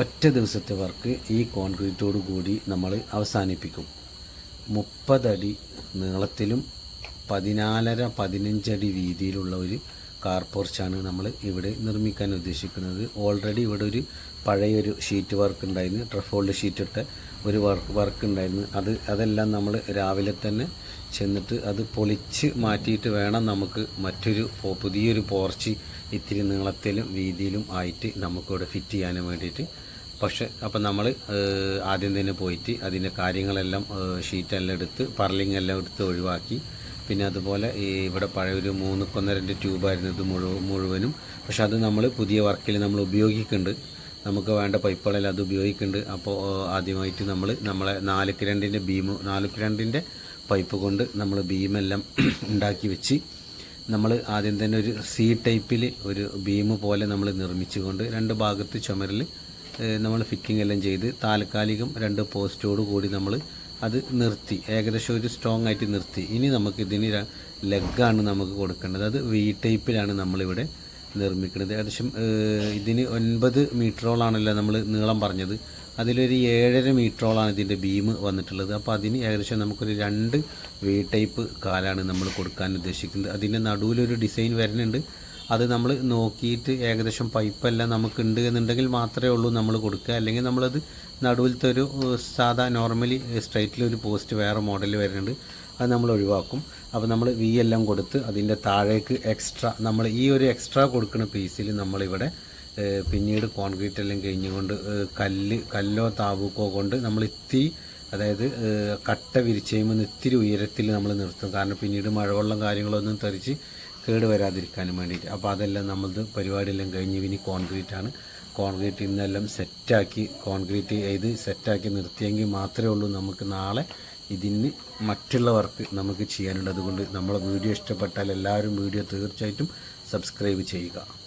ഒറ്റ ദിവസത്തെ വർക്ക് ഈ കോൺക്രീറ്റോട് കൂടി നമ്മൾ അവസാനിപ്പിക്കും. മുപ്പതടി നീളത്തിലും പതിനാലര പതിനഞ്ചടി വീതിയിലുള്ള ഒരു കാർ പോർച്ചാണ് നമ്മൾ ഇവിടെ നിർമ്മിക്കാൻ ഉദ്ദേശിക്കുന്നത്. ഓൾറെഡി ഇവിടെ ഒരു പഴയൊരു ഷീറ്റ് വർക്ക് ഉണ്ടായിരുന്നു. ട്രഫോൾഡ് ഷീറ്റ് ഇട്ട ഒരു വർക്ക് വർക്ക് ഉണ്ടായിരുന്നു. അത് അതെല്ലാം നമ്മൾ രാവിലെ തന്നെ ചെന്നിട്ട് അത് പൊളിച്ച് മാറ്റിയിട്ട് വേണം നമുക്ക് മറ്റൊരു പുതിയൊരു പോർച്ച് ഇത്തിരി നീളത്തിലും വീതിയിലും ആയിട്ട് നമുക്കിവിടെ ഫിറ്റ് ചെയ്യാൻ വേണ്ടിയിട്ട്. പക്ഷേ അപ്പം നമ്മൾ ആദ്യം തന്നെ പോയിട്ട് അതിന്റെ കാര്യങ്ങളെല്ലാം ഷീറ്റെല്ലാം എടുത്ത് പർലിംഗ് എല്ലാം എടുത്ത് ഒഴിവാക്കി. പിന്നെ അതുപോലെ ഈ ഇവിടെ പഴയ ഒരു മൂന്ന് കൊന്നരന്റെ ട്യൂബായിരുന്നു ഇത് മുഴുവൻ മുഴുവനും. പക്ഷെ അത് നമ്മൾ പുതിയ വർക്കിൽ നമ്മൾ ഉപയോഗിക്കുന്നുണ്ട്. നമുക്ക് വേണ്ട പൈപ്പുകളെല്ലാം അത് ഉപയോഗിക്കുന്നുണ്ട്. അപ്പോൾ ആദ്യമായിട്ട് നമ്മൾ നമ്മളെ നാലുക്ക് രണ്ടിന്റെ ബീം നാലുക്ക് രണ്ടിന്റെ പൈപ്പ് കൊണ്ട് നമ്മൾ ബീമെല്ലാം ഉണ്ടാക്കി വെച്ച് നമ്മൾ ആദ്യം തന്നെ ഒരു സി ടൈപ്പിൽ ഒരു ബീം പോലെ നമ്മൾ നിർമ്മിച്ചുകൊണ്ട് രണ്ട് ഭാഗത്ത് ചുമരിൽ നമ്മൾ ഫിറ്റിംഗ് എല്ലാം ചെയ്ത് താൽക്കാലികം രണ്ട് പോസ്റ്റോട് കൂടി നമ്മൾ അത് നിർത്തി. ഏകദേശം ഒരു സ്ട്രോങ് ആയിട്ട് നിർത്തി. ഇനി നമുക്ക് ഇതിന് ലെഗാണ് നമുക്ക് കൊടുക്കേണ്ടത്. അത് വി ടൈപ്പിലാണ് നമ്മളിവിടെ നിർമ്മിക്കുന്നത്. ഏകദേശം ഇതിന് ഒൻപത് മീറ്ററോളാണല്ലോ നമ്മൾ നീളം പറഞ്ഞത്. അതിലൊരു ഏഴര മീറ്ററോളാണ് ഇതിന്റെ ബീം വന്നിട്ടുള്ളത്. അപ്പോൾ അതിന് ഏകദേശം നമുക്കൊരു രണ്ട് വി ടൈപ്പ് കാലാണ് നമ്മൾ കൊടുക്കാൻ ഉദ്ദേശിക്കുന്നത്. അതിന്റെ നടുവിലൊരു ഡിസൈൻ വരുന്നുണ്ട്. അത് നമ്മൾ നോക്കിയിട്ട് ഏകദേശം പൈപ്പെല്ലാം നമുക്കുണ്ട് എന്നുണ്ടെങ്കിൽ മാത്രമേ ഉള്ളൂ നമ്മൾ കൊടുക്കുക. അല്ലെങ്കിൽ നമ്മളത് നടുവിലത്തെ ഒരു സാധാ നോർമലി സ്ട്രൈറ്റിലൊരു പോസ്റ്റ് വേറെ മോഡൽ വരുന്നുണ്ട്. അത് നമ്മൾ ഒഴിവാക്കും. അപ്പോൾ നമ്മൾ വി എല്ലാം കൊടുത്ത് അതിന്റെ താഴേക്ക് എക്സ്ട്രാ നമ്മൾ ഈ ഒരു എക്സ്ട്രാ കൊടുക്കുന്ന പീസിൽ നമ്മളിവിടെ പിന്നീട് കോൺക്രീറ്റ് എല്ലാം കഴിഞ്ഞുകൊണ്ട് കല്ല് കല്ലോ താവൂക്കോ കൊണ്ട് നമ്മൾ ഇത്തിരി അതായത് കട്ട കട്ട കഴിയുമ്പോൾ ഇത്തിരി ഉയരത്തിൽ നമ്മൾ നിർത്തും. കാരണം പിന്നീട് മഴവെള്ളം കാര്യങ്ങളൊന്നും തെറിച്ച് കേട് വരാതിരിക്കാനും വേണ്ടിയിട്ട്. അപ്പോൾ അതെല്ലാം നമ്മളത് പരിപാടിയെല്ലാം കഴിഞ്ഞ് ഇനി കോൺക്രീറ്റ് ആണ്. കോൺക്രീറ്റ് ഇന്നെല്ലാം സെറ്റാക്കി കോൺക്രീറ്റ് ചെയ്ത് സെറ്റാക്കി നിർത്തിയെങ്കിൽ മാത്രമേ ഉള്ളൂ നമുക്ക് നാളെ ഇതിന് മറ്റുള്ള വർക്ക് നമുക്ക് ചെയ്യാനുണ്ട് അതുകൊണ്ട് നമ്മളെ വീഡിയോ ഇഷ്ടപ്പെട്ടാൽ എല്ലാവരും വീഡിയോ തീർച്ചയായിട്ടും സബ്സ്ക്രൈബ് ചെയ്യുക.